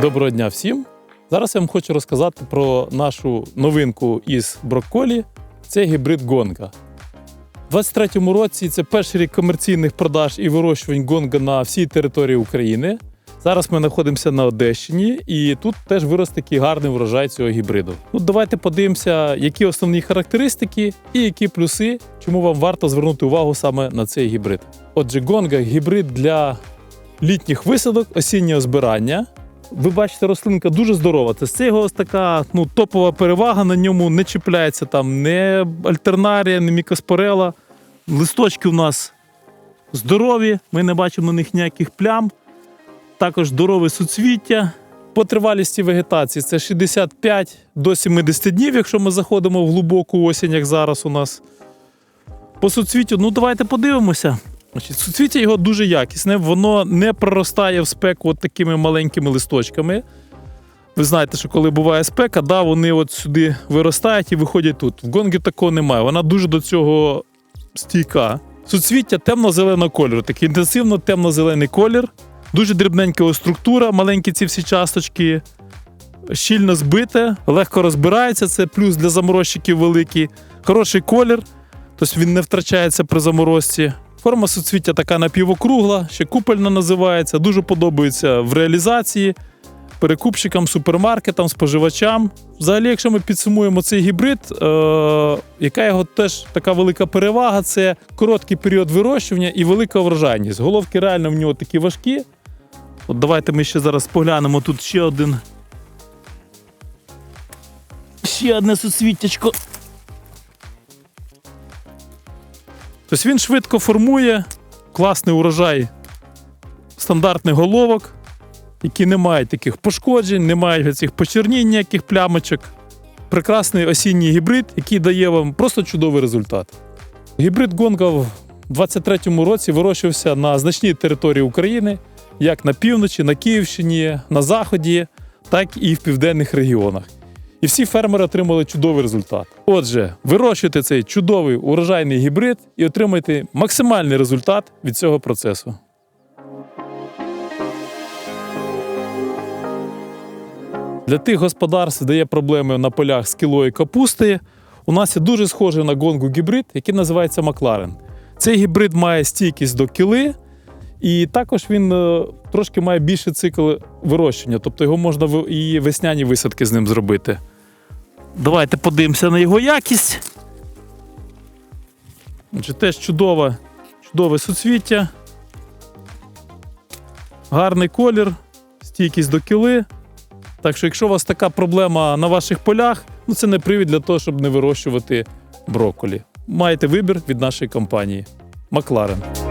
Доброго дня всім! Зараз я вам хочу розказати про нашу новинку із брокколі. Це гібрид Гонга. У 23-му році це перший рік комерційних продаж і вирощувань Гонга на всій території України. Зараз ми знаходимося на Одещині, і тут теж вирос такий гарний врожай цього гібриду. Ну, давайте подивимося, які основні характеристики і які плюси, чому вам варто звернути увагу саме на цей гібрид. Отже, Гонга гібрид для літніх висадок, осіннього збирання. Ви бачите, рослинка дуже здорова. Це з цього ось така ну, топова перевага. На ньому не чіпляється там не альтернарія, не мікоспорела. Листочки у нас здорові, ми не бачимо на них ніяких плям. Також здорове суцвіття. По тривалісті вегетації це 65 до 70 днів, якщо ми заходимо в глибоку осінь, як зараз у нас. По суцвіттю, ну давайте подивимося. Суцвіття його дуже якісне, воно не проростає в спеку от такими маленькими листочками. Ви знаєте, що коли буває спека, да, вони от сюди виростають і виходять тут. В гонгі такого немає. Вона дуже до цього стійка. Суцвіття темно-зеленого кольору, такий інтенсивно темно-зелений колір, дуже дрібненька структура, маленькі ці всі часточки, щільно збите, легко розбирається. Це плюс для заморозчиків великий. Хороший колір, тобто він не втрачається при заморозці. Форма суцвіття така напівокругла, ще купельна називається. Дуже подобається в реалізації перекупщикам, супермаркетам, споживачам. Взагалі, якщо ми підсумуємо цей гібрид, е- яка його теж така велика перевага це короткий період вирощування і велика врожайність. Головки реально в нього такі важкі. От давайте ми ще зараз поглянемо тут ще один. Ще одне суцвіттячко. Тобто він швидко формує класний урожай стандартних головок, які не мають таких пошкоджень, не мають цих почернінь, ніяких плямочок. Прекрасний осінній гібрид, який дає вам просто чудовий результат. Гібрид Гонга в 23-му році вирощувався на значній території України, як на півночі, на Київщині, на заході, так і в південних регіонах. І всі фермери отримали чудовий результат. Отже, вирощуйте цей чудовий урожайний гібрид і отримайте максимальний результат від цього процесу. Для тих господарств, де є проблеми на полях з кілої капусти, у нас є дуже схожий на гонгу гібрид, який називається Макларен. Цей гібрид має стійкість до кіли, і також він е, трошки має більший цикл вирощення, тобто його можна і весняні висадки з ним зробити. Давайте подивимося на його якість. Теж чудове, чудове суцвіття. Гарний колір, стійкість до кіли. Так що, якщо у вас така проблема на ваших полях, ну це не привід для того, щоб не вирощувати брокколі. Маєте вибір від нашої компанії Макларен.